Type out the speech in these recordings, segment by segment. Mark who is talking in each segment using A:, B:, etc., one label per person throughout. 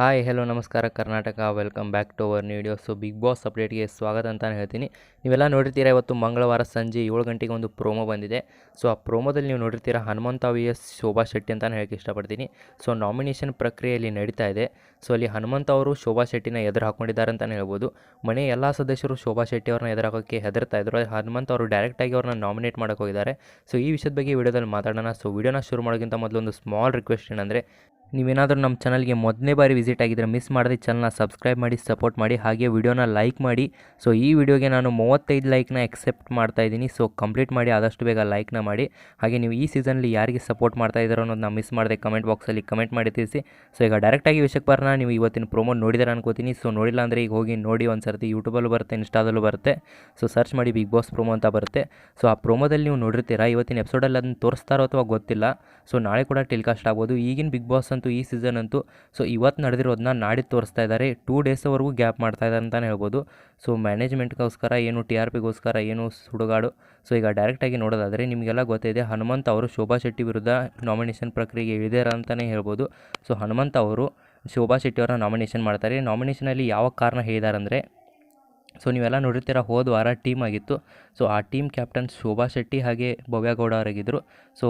A: Hi hello ನಮಸ್ಕಾರ, Karnataka. Welcome back to our video so big boss ಅಪ್ಡೇಟ್ಗೆ ಸ್ವಾಗತ ಅಂತಲೇ ಹೇಳ್ತೀನಿ. ನೀವೆಲ್ಲ ನೋಡಿರ್ತೀರ ಇವತ್ತು ಮಂಗಳವಾರ ಸಂಜೆ ಏಳು ಗಂಟೆಗೆ ಒಂದು ಪ್ರೋಮೋ ಬಂದಿದೆ. ಸೊ ಆ ಪ್ರೋಮೋದಲ್ಲಿ ನೀವು ನೋಡಿರ್ತೀರ ಹನುಮಂತ ವಿ ಎಸ್ ಶೋಭಾ ಶೆಟ್ಟಿ ಅಂತಲೇ ಹೇಳಕ್ಕೆ ಇಷ್ಟಪಡ್ತೀನಿ. ಸೊ ನಾಮಿನೇಷನ್ ಪ್ರಕ್ರಿಯೆಯಲ್ಲಿ ನಡೀತಾ ಇದೆ. ಸೊ ಅಲ್ಲಿ ಹನುಮಂತ ಅವರು ಶೋಭಾ ಶೆಟ್ಟಿನ ಎದುರು ಹಾಕೊಂಡಿದ್ದಾರೆ ಅಂತಲೇ ಹೇಳ್ಬೋದು. ಮನೆ ಎಲ್ಲ ಸದಸ್ಯರು ಶೋಭಾ ಶೆಟ್ಟಿ ಅವ್ರನ್ನ ಎದುರು ಹಾಕೋಕ್ಕೆ ಹೆದರ್ತಾ ಇದ್ರು. ಹನುಮಂತ ಅವರು ಡೈರೆಕ್ಟಾಗಿ ಅವ್ರನ್ನ ನಾಮಿನೇಟ್ ಮಾಡೋಕ್ಕೆ ಹೋಗಿದ್ದಾರೆ. ಸೊ ಈ ವಿಷಯದ ಬಗ್ಗೆ ವಿಡಿಯೋದಲ್ಲಿ ಮಾತಾಡೋಣ. ಸೊ ವಿಡಿಯೋನ ಶುರು ಮಾಡೋಕ್ಕಿಂತ ಮೊದಲು ಒಂದು ಸ್ಮಾಲ್ ರಿಕ್ವೆಸ್ಟ್ ಏನಂದರೆ ನೀವೇನಾದರೂ ನಮ್ಮ ಚಾನಲ್ಗೆ ಮೊದಲನೇ ಬಾರಿ ವಿಸಿಟ್ ಆಗಿದ್ದರೆ ಮಿಸ್ ಮಾಡದೆ ಚಾನಲ್ನ ಸಬ್ಸ್ಕ್ರೈಬ್ ಮಾಡಿ, ಸಪೋರ್ಟ್ ಮಾಡಿ, ಹಾಗೆ ವಿಡಿಯೋನ ಲೈಕ್ ಮಾಡಿ. ಸೊ, ಈ ವಿಡಿಯೋಗೆ ನಾನು ಮೂವತ್ತೈದು ಲೈಕ್ನ ಎಕ್ಸೆಪ್ಟ್ ಮಾಡ್ತಾ ಇದ್ದೀನಿ. ಸೊ, ಕಂಪ್ಲೀಟ್ ಮಾಡಿ, ಆದಷ್ಟು ಬೇಗ ಲೈಕ್ನ ಮಾಡಿ. ಹಾಗೆ ನೀವು ಈ ಸೀಸನಲ್ಲಿ ಯಾರಿಗೆ ಸಪೋರ್ಟ್ ಮಾಡ್ತಾ ಇದ್ದಾರೋ ಅನ್ನೋದನ್ನ ಮಿಸ್ ಮಾಡದೆ ಕಮೆಂಟ್ ಬಾಕ್ಸಲ್ಲಿ ಕಮೆಂಟ್ ಮಾಡಿ ತಿಳಿಸಿ. ಸೊ, ಈಗ ಡೈರೆಕ್ಟಾಗಿ ವಿಷಯಕ್ಕೆ ಬರೋಣ. ನೀವು ಇವತ್ತಿನ ಪ್ರೊಮೋ ನೋಡಿದಾರೆ ಅನ್ಕೋತೀನಿ. ಸೊ, ನೋಡಿಲ್ಲ ಅಂದರೆ ಈಗ ಹೋಗಿ ನೋಡಿ ಒಂದು ಸರ್ತಿ ಯೂಟ್ಯೂಬಲ್ಲೂ ಬರುತ್ತೆ, ಇನ್ಸ್ಟಾದಲ್ಲೂ ಬರುತ್ತೆ. ಸೊ, ಸರ್ಚ್ ಮಾಡಿ ಬಿಗ್ ಬಾಸ್ ಪ್ರೊಮೋ ಅಂತ ಬರುತ್ತೆ. ಸೊ, ಆ ಪ್ರೋಮೋದಲ್ಲಿ ನೀವು ನೋಡಿರ್ತೀರಾ, ಇವತ್ತಿನ ಎಪಿಸೋಡಲ್ಲಿ ಅದನ್ನು ತೋರಿಸ್ತಾರೋ ಅಥವಾ ಗೊತ್ತಿಲ್ಲ. ಸೊ, ನಾಳೆ ಕೂಡ ಟೆಲಿಕಾಸ್ಟ್ ಆಗ್ಬೋದು. ಈಗಿನ ಬಿಗ್ ಬಾಸ್ ಅಂತೂ ಈ ಸೀಸನ್ ಅಂತೂ. ಸೊ ಇವತ್ತು ನಡೆದಿರೋದನ್ನ ನಾಡಿದ್ದು ತೋರಿಸ್ತಾ ಇದ್ದಾರೆ ಟೂ ಡೇಸ್ವರೆಗೂ ಗ್ಯಾಪ್ ಮಾಡ್ತಾ ಇದ್ದಾರೆ ಅಂತಲೇ ಹೇಳ್ಬೋದು. ಸೊ ಮ್ಯಾನೇಜ್ಮೆಂಟ್ಗೋಸ್ಕರ ಏನು ಟಿ ಆರ್ ಪಿಗೋಸ್ಕರ ಏನು ಸುಡುಗಾಡು. ಸೊ ಈಗ ಡೈರೆಕ್ಟಾಗಿ ನೋಡೋದಾದರೆ ನಿಮಗೆಲ್ಲ ಗೊತ್ತಿದೆ ಹನುಮಂತ್ ಅವರು ಶೋಭಾ ಶೆಟ್ಟಿ ವಿರುದ್ಧ ನಾಮಿನೇಷನ್ ಪ್ರಕ್ರಿಯೆ ಇಳಿದಾರ ಅಂತಲೇ ಹೇಳ್ಬೋದು. ಸೊ ಹನುಮಂತ್ ಅವರು ಶೋಭಾ ಶೆಟ್ಟಿ ಅವರ ನಾಮಿನೇಷನ್ ಮಾಡ್ತಾರೆ. ನಾಮಿನೇಷನಲ್ಲಿ ಯಾವ ಕಾರಣ ಹೇಳಿದಾರೆ ಅಂದರೆ ಸೊ ನೀವೆಲ್ಲ ನೋಡಿರ್ತೀರ, ಹೋದ ವಾರ ಟೀಮ್ ಆಗಿತ್ತು. ಸೊ ಆ ಟೀಮ್ ಕ್ಯಾಪ್ಟನ್ ಶೋಭಾ ಶೆಟ್ಟಿ ಹಾಗೆ ಭವ್ಯಗೌಡ ಅವರಾಗಿದ್ದರು ಸೊ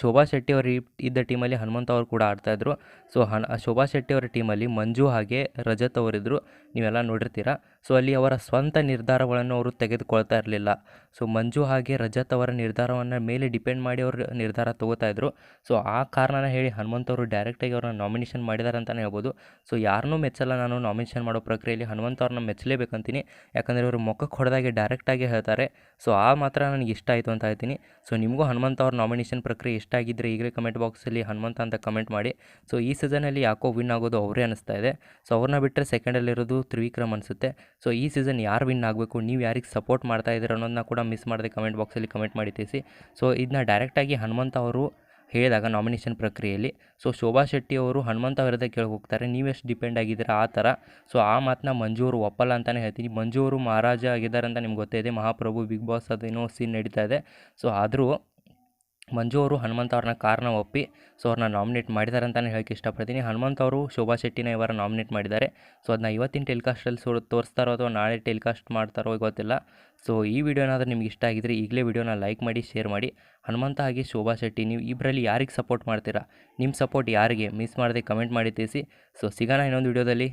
A: ಶೋಭಾ ಶೆಟ್ಟಿ ಅವರು ಇದ್ದ ಟೀಮಲ್ಲಿ ಹನುಮಂತ ಅವರು ಕೂಡ ಆಡ್ತಾಯಿದ್ರು ಸೊ ಹನ್, ಶೋಭಾ ಶೆಟ್ಟಿ ಅವರ ಟೀಮಲ್ಲಿ ಮಂಜು ಹಾಗೆ ರಜತ್ ಅವರಿದ್ದರು ನೀವೆಲ್ಲ ನೋಡಿರ್ತೀರ. ಸೊ ಅಲ್ಲಿ ಅವರ ಸ್ವಂತ ನಿರ್ಧಾರಗಳನ್ನು ಅವರು ತೆಗೆದುಕೊಳ್ತಾ ಇರಲಿಲ್ಲ. ಸೊ ಮಂಜು ಹಾಗೆ ರಜತ್ ಅವರ ನಿರ್ಧಾರವನ್ನು ಮೇಲೆ ಡಿಪೆಂಡ್ ಮಾಡಿ ಅವರು ನಿರ್ಧಾರ ತಗೋತಾ ಇದ್ರು. ಸೊ ಆ ಕಾರಣನ ಹೇಳಿ ಹನುಮಂತ ಅವರು ಡೈರೆಕ್ಟಾಗಿ ಅವ್ರನ್ನ ನಾಮಿನೇಷನ್ ಮಾಡಿದ್ದಾರೆ ಅಂತಲೇ ಹೇಳ್ಬೋದು. ಸೊ ಯಾರನ್ನೂ ಮೆಚ್ಚಲ್ಲ, ನಾನು ನಾಮಿನೇಷನ್ ಮಾಡೋ ಪ್ರಕ್ರಿಯೆಯಲ್ಲಿ ಹನುಮಂತ ಅವ್ರನ್ನ ಮೆಚ್ಚಲೇಬೇಕಂತೀನಿ. ಯಾಕಂದರೆ ಅವರು ಮುಖಕ್ಕೆ ಹೊಡೆದಾಗೆ ಡೈರೆಕ್ಟಾಗಿ ಹೇಳ್ತಾರೆ. ಸೊ ಆ ಮಾತ್ರ ನನಗೆ ಇಷ್ಟ ಆಯಿತು ಅಂತ ಹೇಳ್ತೀನಿ. ಸೊ ನಿಮಗೂ ಹನುಮಂತ ಅವ್ರ ನಾಮಿನೇಷನ್ ಪ್ರಕ್ರಿಯೆ ಇಷ್ಟ ಆಗಿದ್ದರೆ ಈಗಲೇ ಕಮೆಂಟ್ ಬಾಕ್ಸಲ್ಲಿ ಹನುಮಂತ ಅಂತ ಕಮೆಂಟ್ ಮಾಡಿ. ಸೊ ಈ ಸೀಸನಲ್ಲಿ ಯಾಕೋ ವಿನ್ ಆಗೋದು ಅವರೇ ಅನಿಸ್ತಾ ಇದೆ. ಸೊ ಅವ್ರನ್ನ ಬಿಟ್ಟರೆ ಸೆಕೆಂಡಲ್ಲಿರೋದು ತ್ರಿವಿಕ್ರಮ್ ಅನಿಸುತ್ತೆ. ಸೊ ಈ ಸೀಸನ್ ಯಾರು ವಿನ್ ಆಗಬೇಕು, ನೀವು ಯಾರಿಗೆ ಸಪೋರ್ಟ್ ಮಾಡ್ತಾ ಇದ್ದೀರ ಅನ್ನೋದನ್ನ ಕೂಡ ಮಿಸ್ ಮಾಡದೆ ಕಮೆಂಟ್ ಬಾಕ್ಸಲ್ಲಿ ಕಮೆಂಟ್ ಮಾಡಿ ತಿಳಿಸಿ. ಸೊ ಇದನ್ನ ಡೈರೆಕ್ಟಾಗಿ ಹನುಮಂತ ಅವರು ಹೇಳಿದಾಗ ನಾಮಿನೇಷನ್ ಪ್ರಕ್ರಿಯೆಯಲ್ಲಿ. ಸೊ ಶೋಭಾ ಶೆಟ್ಟಿ ಅವರು ಹನುಮಂತ ವಿರುದ್ಧ ಕೇಳಿ ಹೋಗ್ತಾರೆ. ನೀವೆಷ್ಟು ಡಿಪೆಂಡ್ ಆಗಿದ್ದೀರಾ ಆ ಥರ? ಸೊ ಆ ಮಾತನ್ನ ಮಂಜು ಅವರು ಒಪ್ಪಲ್ಲ ಅಂತಲೇ ಹೇಳ್ತೀನಿ. ಮಂಜು ಅವರು ಮಹಾರಾಜ ಆಗಿದ್ದಾರೆ ಅಂತ ನಿಮ್ಗೆ ಗೊತ್ತೇ ಇದೆ. ಮಹಾಪ್ರಭು ಬಿಗ್ ಬಾಸ್ ಅದೇನೋ ಸೀನ್ ನಡೀತಾ ಇದೆ. ಸೊ ಆದರೂ ಮಂಜು ಅವರು ಹನುಮಂತ ಅವ್ರನ್ನ ಕಾರಣ ಒಪ್ಪಿ, ಸೊ ಅವ್ರನ್ನ ನಾಮಿನೇಟ್ ಮಾಡಿದ್ದಾರೆ ಅಂತಲೇ ಹೇಳಕ್ಕೆ ಇಷ್ಟಪಡ್ತೀನಿ. ಹನುಮಂತ ಅವರು ಶೋಭಾ ಶೆಟ್ಟಿನ ಇವರ ನಾಮಿನೇಟ್ ಮಾಡಿದ್ದಾರೆ. ಸೊ ಅದನ್ನ ಇವತ್ತಿನ ಟೆಲಿಕಾಸ್ಟಲ್ಲಿ ಸು ತೋರಿಸ್ತಾರೋ ಅಥವಾ ನಾಳೆ ಟೆಲಿಕಾಸ್ಟ್ ಮಾಡ್ತಾರೋ ಗೊತ್ತಿಲ್ಲ. ಸೊ ಈ ವಿಡಿಯೋ ನಿಮ್ಗೆ ಇಷ್ಟ ಆಗಿದ್ರೆ ಈಗಲೇ ವಿಡಿಯೋನ ಲೈಕ್ ಮಾಡಿ ಶೇರ್ ಮಾಡಿ. ಹನುಮಂತ ಹಾಗೆ ಶೋಭಾ ಶೆಟ್ಟಿ, ನೀವು ಇಬ್ಬರಲ್ಲಿ ಯಾರಿಗೆ ಸಪೋರ್ಟ್ ಮಾಡ್ತೀರಾ? ನಿಮ್ಮ ಸಪೋರ್ಟ್ ಯಾರಿಗೆ? ಮಿಸ್ ಮಾಡದೆ ಕಮೆಂಟ್ ಮಾಡಿ ತಿಳಿಸಿ. ಸೊ ಸಿಗೋಣ ಇನ್ನೊಂದು ವಿಡಿಯೋದಲ್ಲಿ